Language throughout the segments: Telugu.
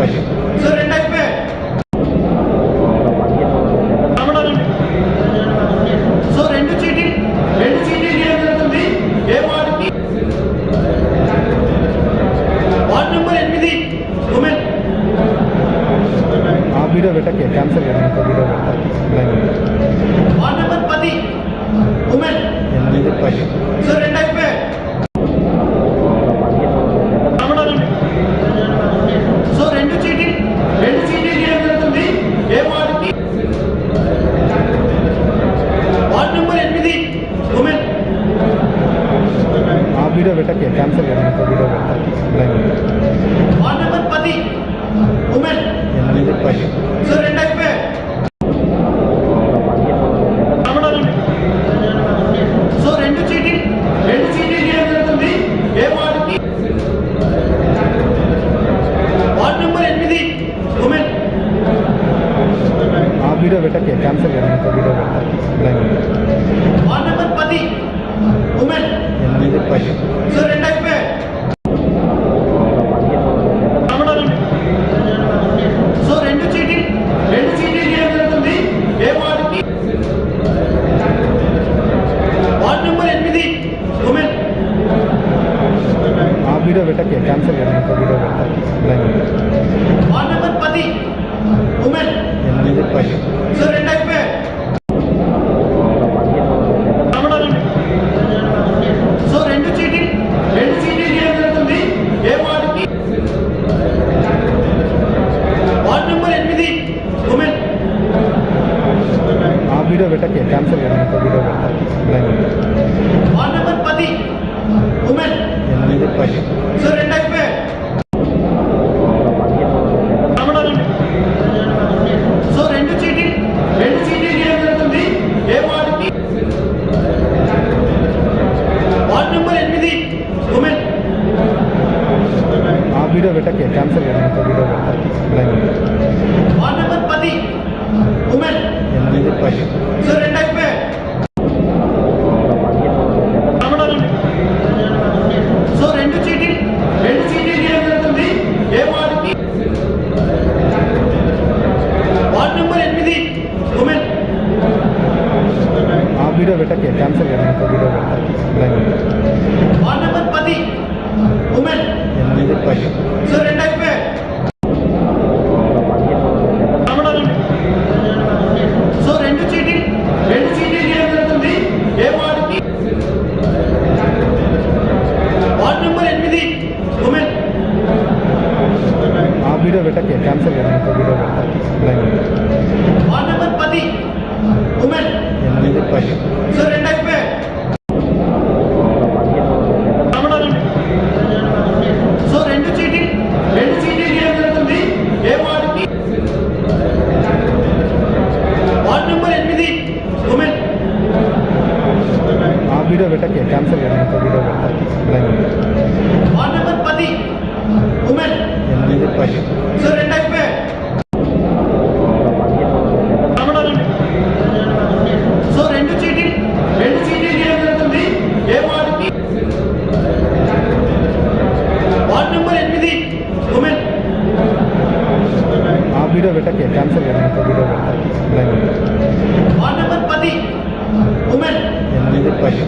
থাকে पाहिजे कट गया कैंसिल करना तो वीडियो करता है वार्ड नंबर पति सर వీడియో పెట్టకే క్యాన్సిల్ చేయండి వీడియో పెట్టాలి ఎనిమిది పది.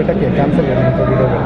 ಬೆಟ್ಟಕ್ಕೆ ಕ್ಯಾನ್ಸಲ್ ಇರುವಂಥ ವಿಡಿಯೋಗಳು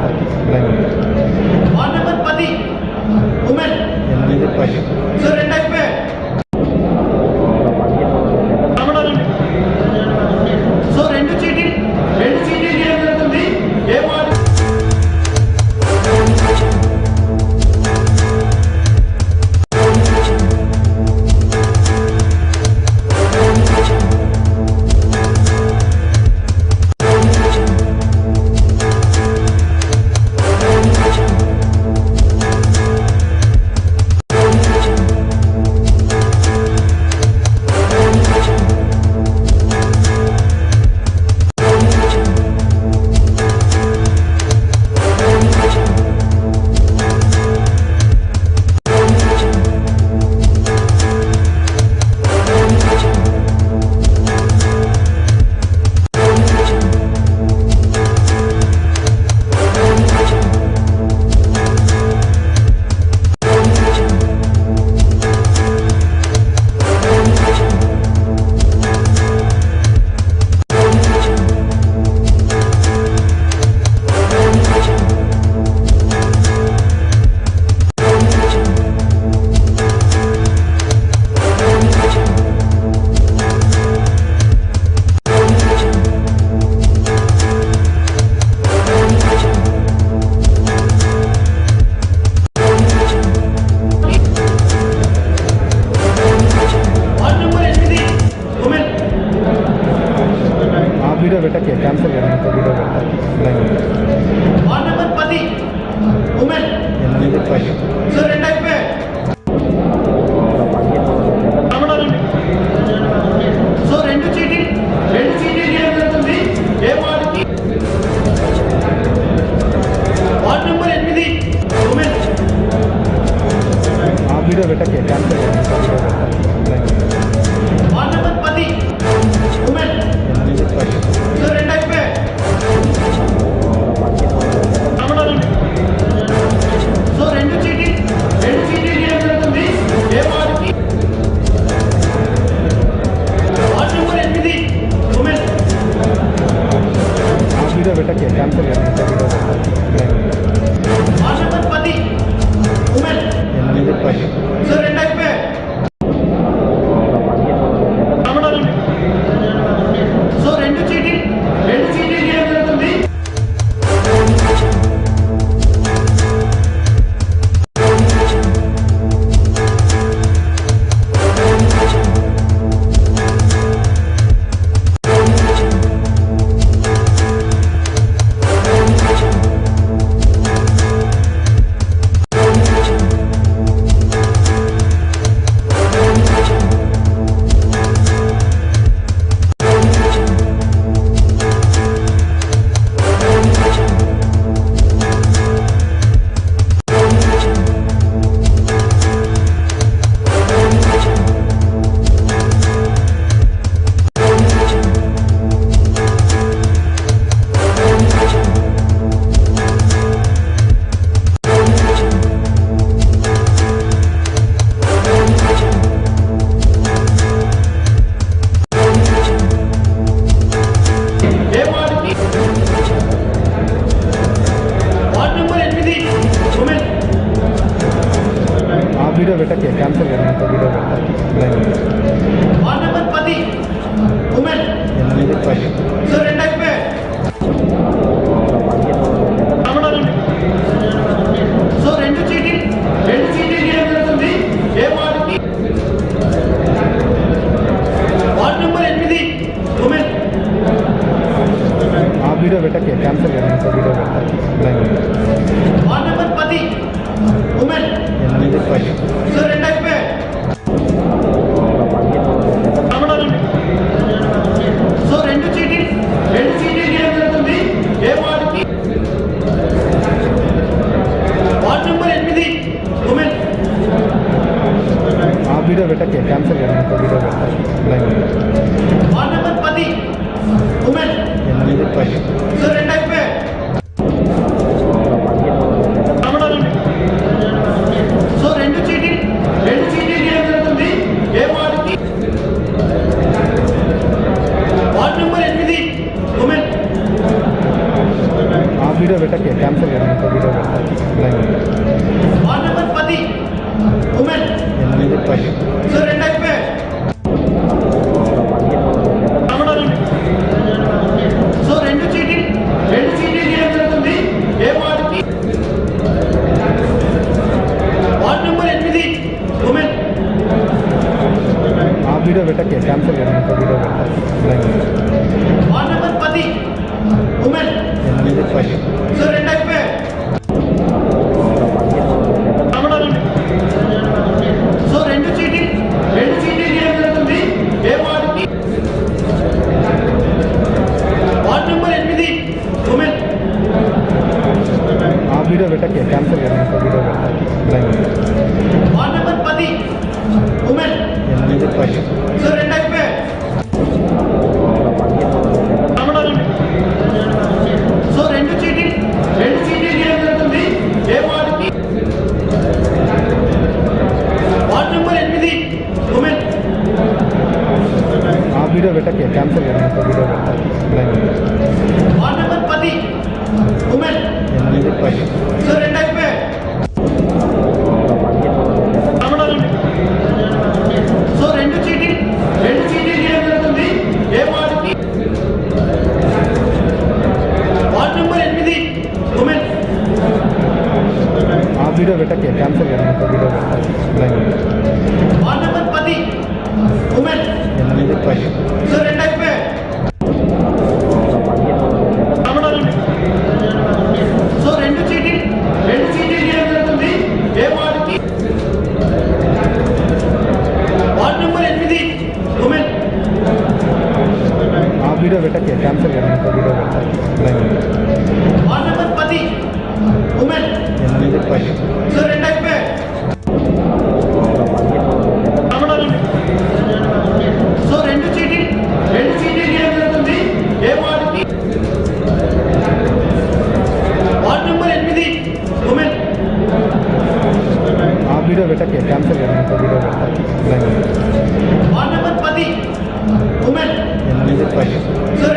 Дякую.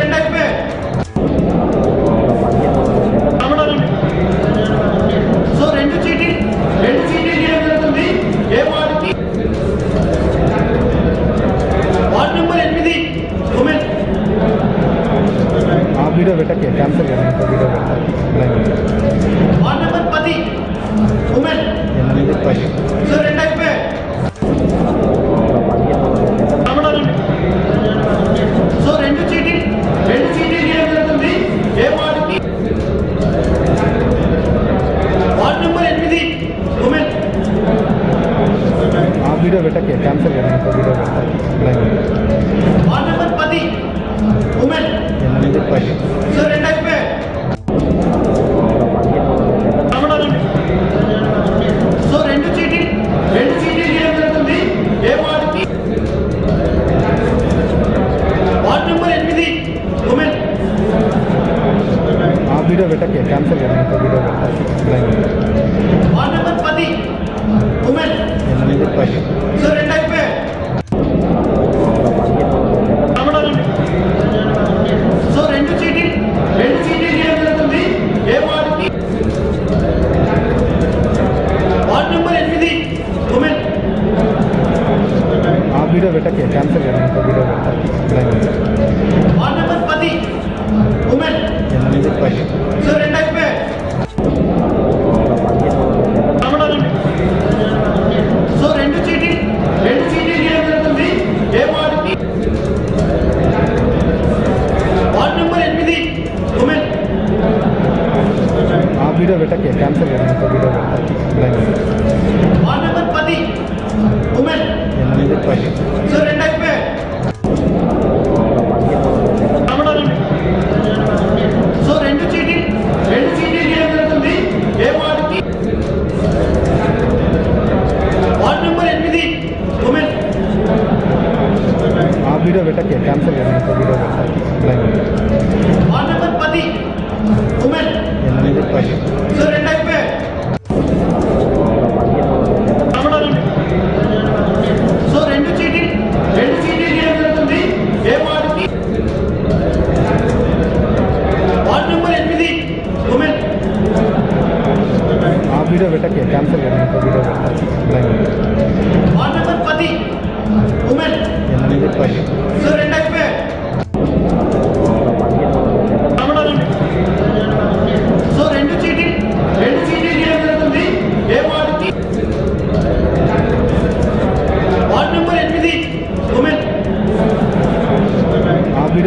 Vai.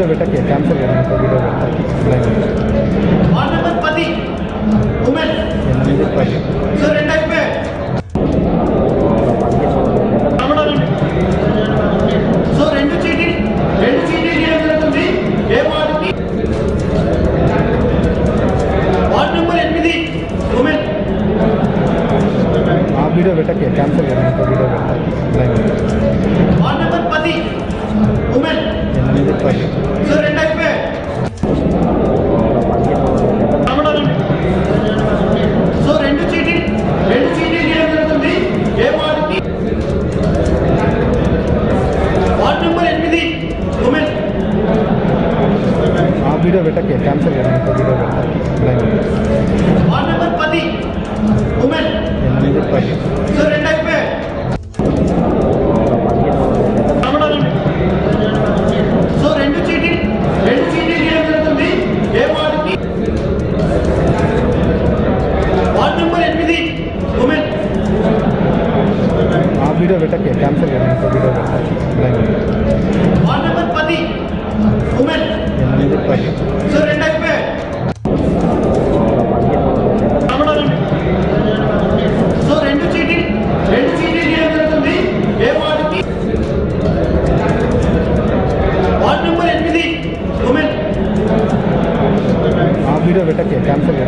वीडियो बेटा क्या कैंसिल करना तो वीडियो बेटा उमेश। వీడియో పెట్టకే క్యాన్సిల్ చేయండి వీడియో పెట్టాలి ఉమెన్. ಬೆಟ್ಟಕ್ಕೆ ಕ್ಯಾನ್ಸಲ್